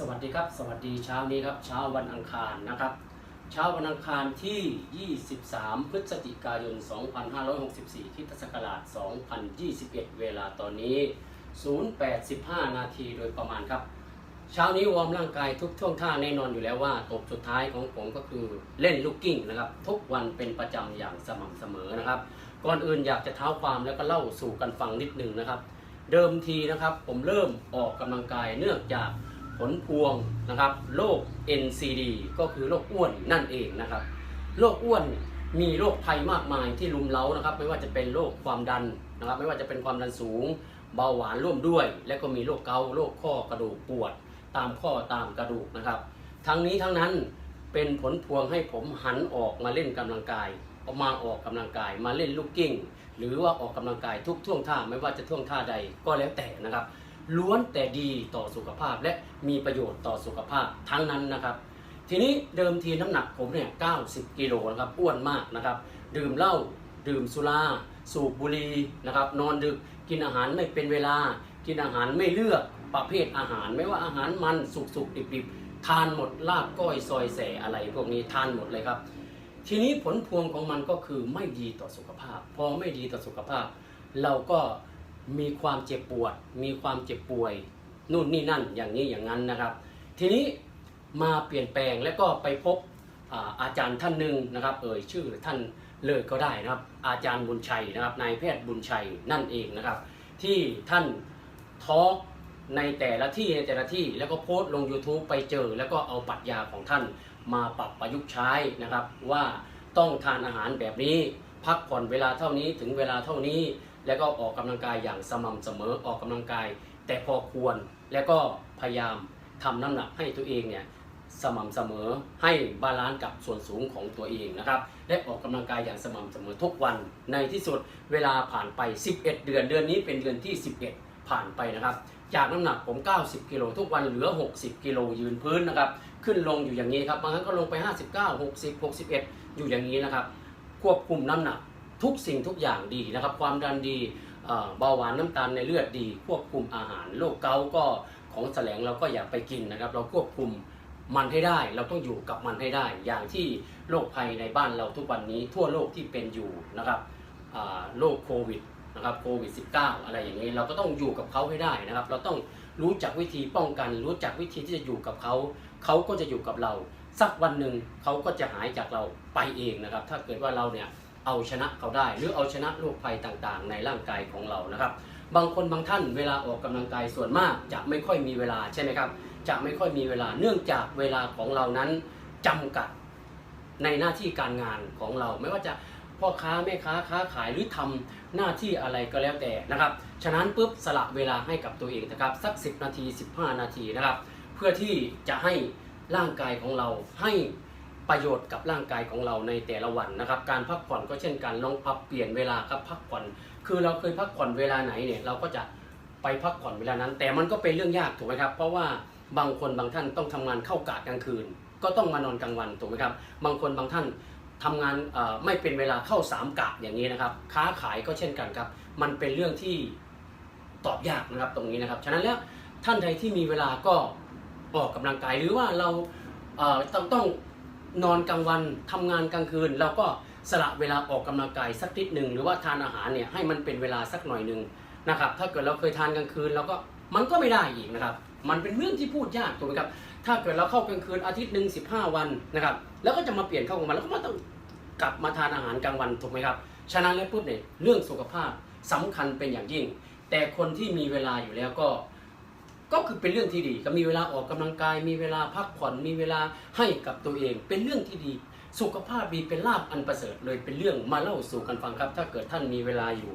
สวัสดีครับสวัสดีเช้านี้ครับเช้าวันอังคารนะครับ เช้าวันอังคารที่ 23 พฤศจิกายน 2564คริสตศักราช 2021 เวลาตอนนี้ 085 นาทีโดยประมาณครับ เช้านี้วอร์มร่างกายทุกท่วงท่าแน่นอนอยู่แล้วว่าตบสุดท้ายของผมก็คือเล่นลูกกิ้งนะครับ ทุกวันเป็นประจำอย่างสม่ำเสมอนะครับ ก่อนอื่นอยากจะเท้าความแล้วก็เล่าสู่กันฟังนิดนึงนะครับ เดิมทีนะครับผมเริ่มออกกำลังกายเนื่องจาก ผลพวงนะครับโรค NCD ก็คือโรคอ้วนนั่นเองนะครับโรคอ้วนมีโรคภัยมากมายที่ลุมเล้านะครับ ไม่ว่าจะเป็นโรคความดันนะครับ ไม่ว่าจะเป็นความดันสูง เบาหวานร่วมด้วย และก็มีโรคเกาโรคข้อกระดูกปวด ตามข้อตามกระดูกนะครับ ทั้งนี้ทั้งนั้นเป็นผลพวงให้ผมหันออกมาเล่นกำลังกายออกมาออกกำลังกายมาเล่นลูกกิ้ง หรือว่าออกกำลังกายทุกท่วงท่าไม่ว่าจะท่วงท่าใดก็แล้วแต่นะครับ ล้วนแต่ดีต่อสุขภาพและมีประโยชน์ต่อสุขภาพทั้งนั้นนะครับ ทีนี้เดิมทีน้ำหนักผมเนี่ย90กิโลนะครับอ้วนมากนะครับดื่มเหล้าดื่มสุราสูบบุหรี่นะครับนอนดึกกินอาหารไม่เป็นเวลา กินอาหารไม่เลือกประเภทอาหาร ไม่ว่าอาหารมันสุกสุกดิบดิบๆทานหมดลาบก้อยซอยแสอะไรพวกนี้ทานหมดเลยครับ ทีนี้ผลพวงของมันก็คือไม่ดีต่อสุขภาพ พอไม่ดีต่อสุขภาพ เราก็ มีความเจ็บปวด มีความเจ็บป่วย นู่นนี่นั่นอย่างนี้อย่างนั้นนะครับ ทีนี้มาเปลี่ยนแปลงแล้วก็ไปพบอาอาจารย์ท่านหนึ่งนะครับ เอ่ยชื่อท่านเลยก็ได้นะครับ อาจารย์บุญชัยนะครับนายแพทย์บุญชัยนั่นเองนะครับ ที่ท่านทอล์กในแต่ละที่ในแต่ละที่แล้วก็โพสต์ลง YouTube ไปเจอ แล้วก็เอาปรัชญาของท่านมาปรับประยุกต์ใช้นะครับ ว่าต้องทานอาหารแบบนี้ พักผ่อนเวลาเท่านี้ถึงเวลาเท่านี้ แล้วก็ออกกำลังกายอย่างสม่ำเสมอออกกำลังกาย แต่พอควรแล้วก็พยายามทำน้ำหนักให้ตัวเองเนี่ยสม่ำเสมอให้บาลานซ์กับส่วนสูงของตัวเองนะครับและออกกำลังกายอย่างสม่ำเสมอทุกวันในที่สุดเวลาผ่านไป 11 เดือนเดือนนี้เป็นเดือนที่ 11 ผ่านไปนะครับ จากน้ำหนักผม 90 กิโลทุกวันเหลือ 60 กิโลยืนพื้นนะครับ ขึ้นลงอยู่อย่างนี้ครับบางครั้งก็ลงไป 59 60 61 อยู่อย่างนี้นะครับ ควบคุมน้ำหนัก ทุกสิ่งทุกอย่างดีนะครับ ความดันดีเบาหวานน้ำตาลในเลือดดี ควบคุมอาหารโรคเกาต์ก็ของแสลงเราก็อย่าไปกินนะครับ เราควบคุมมันให้ได้ เราต้องอยู่กับมันให้ได้ อย่างที่โรคภัยในบ้านเราทุกวันนี้ทั่วโลกที่เป็นอยู่นะครับโรคโควิดนะครับโควิด -19 อะไรอย่างนี้เราก็ต้องอยู่กับเขาให้ได้นะครับ เราต้องรู้จักวิธีป้องกัน รู้จักวิธีที่จะอยู่กับเขา เขาก็จะอยู่กับเรา สักวันหนึ่งเขาก็จะหายจากเราไปเองนะครับ ถ้าเกิดว่าเราเนี่ย เอาชนะเขาได้ หรือเอาชนะโรคภัยต่างๆ ในร่างกายของเรานะครับ บางคนบางท่านเวลาออกกำลังกายส่วนมาก จะไม่ค่อยมีเวลาใช่ไหมครับ จะไม่ค่อยมีเวลาเนื่องจากเวลาของเรานั้นจำกัดในหน้าที่การงานของเราไม่ว่าจะพ่อค้าแม่ค้าค้าขายหรือทำหน้าที่อะไรก็แล้วแต่นะครับ ฉะนั้นปุ๊บสละเวลาให้กับตัวเองนะครับสัก 10 นาที 15 นาทีนะครับ เพื่อที่จะให้ร่างกายของเราให้ ประโยชน์กับร่างกายของเราในแต่ละวันนะครับ การพักผ่อนก็เช่นกันลองปรับเปลี่ยนเวลาครับพักผ่อน คือเราเคยพักผ่อนเวลาไหนเนี่ยเราก็จะไปพักผ่อนเวลานั้น แต่มันก็เป็นเรื่องยากถูกไหมครับ เพราะว่าบางคนบางท่านต้องทำงานเข้ากะกลางคืน ก็ต้องมานอนกลางวันถูกไหมครับ บางคนบางท่านทำงานไม่เป็นเวลาเข้าสามกะอย่างนี้นะครับ ค้าขายก็เช่นกันครับ มันเป็นเรื่องที่ตอบยากนะครับตรงนี้นะครับ ฉะนั้นแล้วท่านใดที่มีเวลาก็ออกกำลังกายหรือว่าเราต้องต้อง นอนกลางวันทำงานกลางคืน เราก็สละเวลาออกกำลังกายสักนิดหนึ่งหรือว่าทานอาหารเนี่ยให้มันเป็นเวลาสักหน่อยหนึ่งนะครับ ถ้าเกิดเราเคยทานกลางคืนเราก็มันก็ไม่ได้อีกนะครับ มันเป็นเรื่องที่พูดยากถูกไหมครับ ถ้าเกิดเราเข้ากลางคืนอาทิตย์หนึ่งสิบห้าวันนะครับ แล้วก็จะมาเปลี่ยนเข้ากลางวันแล้วก็มาต้องกลับมาทานอาหารกลางวันถูกไหมครับ ฉะนั้นแล้วปุ๊บเนี่ยเรื่องสุขภาพสำคัญเป็นอย่างยิ่ง แต่คนที่มีเวลาอยู่แล้วก็ ก็คือเป็นเรื่องที่ดีก็มีเวลาออกกำลังกาย มีเวลาพักผ่อนมีเวลาให้กับตัวเอง เป็นเรื่องที่ดี สุขภาพดีเป็นลาบอันประเสริฐเลยเป็นเรื่องมาเล่าสู่กันฟังครับ ถ้าเกิดท่านมีเวลาอยู่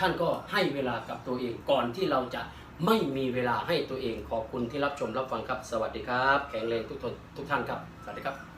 ท่านก็ให้เวลากับตัวเองก่อนที่เราจะไม่มีเวลาให้ตัวเองขอบคุณที่รับชมรับฟังครับ สวัสดีครับ แข็งแรงทุกทนทุกท่านครับ สวัสดีครับ